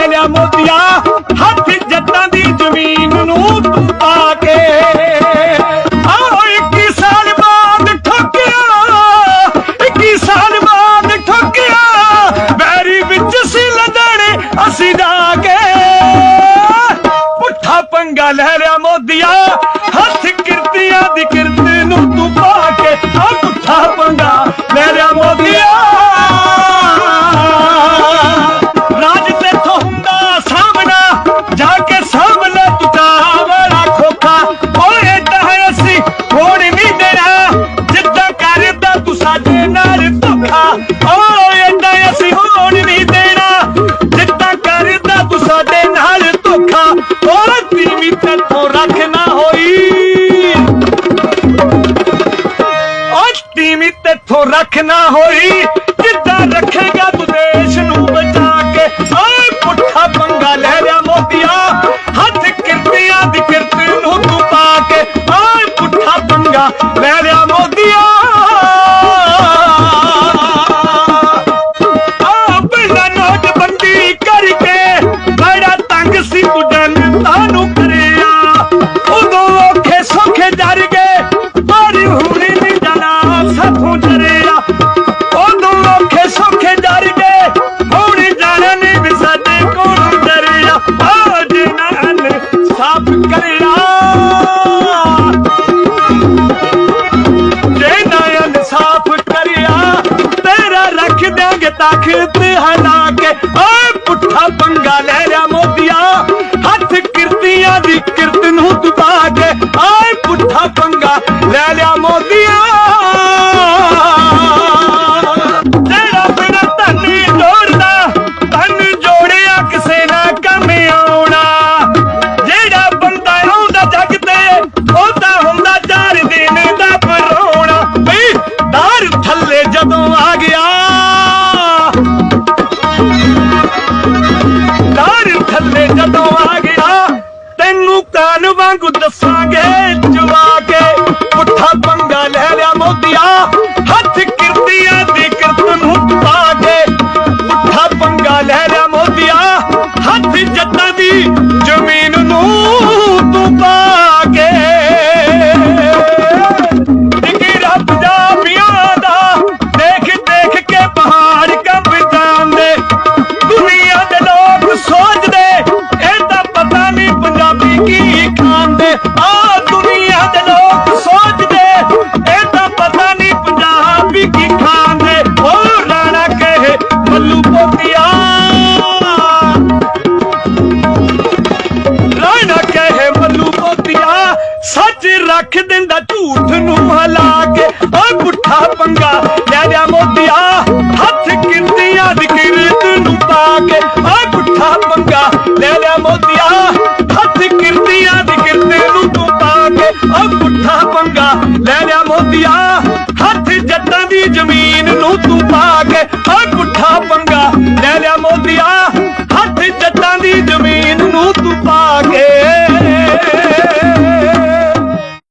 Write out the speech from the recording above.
ਲੈ ਲਿਆ ਮੋਤੀਆ, ਹੱਥ ਜੱਟਾਂ ਦੀ ਜ਼ਮੀਨ ਨੂੰ ਤੂੰ ਪਾ ਕੇ। ਆਓ 21 ਸਾਲ ਬਾਅਦ ਠੋਕਿਆ 21 ਸਾਲ ਬਾਅਦ ਠੋਕਿਆ ਬੈਰੀ ਵਿੱਚ ਸੀ ਲੜਣੇ ਅਸੀਂ ਜਾ ਕੇ। ਪੁੱਠਾ ਪੰਗਾ ਲੈ ਲਿਆ ਮੋਦੀਆ ਹੱਥ ਕਿਰਤੀਆਂ ਦੀ ਕਿਰਤ ਨੂੰ ਤੂੰ ਪਾ ਕੇ ਆ ਪੁੱਠਾ ਪੰਗਾ ਲੈ ਲਿਆ ਮੋਦੀਆ ਤੀਵੀਂ ਤੇਥੋਂ ਰੱਖਣਾ ਹੋਈ ਕਿੱਦਾਂ ਰੱਖੇਗਾ ਤੂੰ ਦੇਸ਼ ਨੂੰ ਬਚਾ ਕੇ। ਓਏ ਪੁੱਠਾ ਪੰਗਾ ਲੈ ਲਿਆ ਮੋਤੀਆ, ਹੱਥ ਕਿਰਤੀਆਂ ਦੀ ਕਿਰਤ ਨੂੰ ਤੂੰ ਪਾ ਕੇ। ਓਏ ਪੁੱਠਾ ਪੰਗਾ ਲੈ ਲਿਆ ਮੋਤੀਆ। ਨੋਟਬੰਦੀ ਕਰਕੇ ਬੜਾ ਤੰਗ ਸੀ ਤੂੰ ਜਨਤਾ ਨੂੰ ਕਰਿਆ। ਉਦੋਂ ਔਖੇ ਸੌਖੇ ਡਰ ਗਏ, ਪਰ ਸਾਫ਼ ਕਰਿਆ ਜੇ ਨਾ ਇਨਸਾਫ ਕਰਿਆ, ਤੇਰਾ ਰੱਖ ਦਿਆਂਗੇ ਤਾਕਤ ਹਲਾ ਕੇ। ਓਏ ਪੁੱਠਾ ਪੰਗਾ ਲੈ ਲਿਆ ਮੋਦੀਆ, ਹੱਥ ਕਿਰਤੀਆਂ ਦੀ ਕਿਰਤ ਨੂੰ ਦਬਾ ਕੇ। ਓਏ ਪੁੱਠਾ ਪੰਗਾ ਲੈ ਲਿਆ ਮੋਦੀਆ। ਵਾਂਗੂ ਦੱਸਾਂਗੇ ਜਵਾ ਕੇ ਪੁੱਠਾ ਪੰਗਾ ਲੈ ਲਿਆ ਮੋਦੀਆ। ਹੱਥ ਕਿਰਤੀਆਂ ਦੀ ਕਿਰਤ ਨੂੰ ਪਾ ਕੇ ਪੁੱਠਾ ਪੰਗਾ ਲੈ ਲਿਆ ਮੋਦੀਆ। ਹੱਥ ਜੱਟਾਂ ਦੀ ਜ਼ਮੀਨ ਨੂੰ ਰੱਖ ਦਿੰਦਾ ਝੂਠ ਨੂੰ ਹਲਾ ਕੇ। ਓਏ ਪੁੱਠਾ ਪੰਗਾ ਲੈ ਲਿਆ ਮੋਦੀਆ ਹੱਥ ਕਿਰਤੀਆਂ ਦੀ ਕਿਰਤ ਨੂੰ ਪਾ ਕੇ। ਓਏ ਪੁੱਠਾ ਪੰਗਾ ਲੈ ਲਿਆ ਮੋਤੀਆ। ਹੱਥ ਕਿਰਤੀਆਂ ਦੀ ਕਿਰਤ ਨੂੰ ਤੂੰ ਪਾ ਕੇ। ਓਏ ਪੁੱਠਾ ਪੰਗਾ ਲੈ ਲਿਆ ਮੋਦੀਆ ਹੱਥ ਜੱਟਾਂ ਦੀ ਜ਼ਮੀਨ ਨੂੰ ਤੂੰ ਪਾ ਕੇ। ਓਏ ਪੁੱਠਾ ਪੰਗਾ ਲੈ ਲਿਆ ਮੋਦੀਆ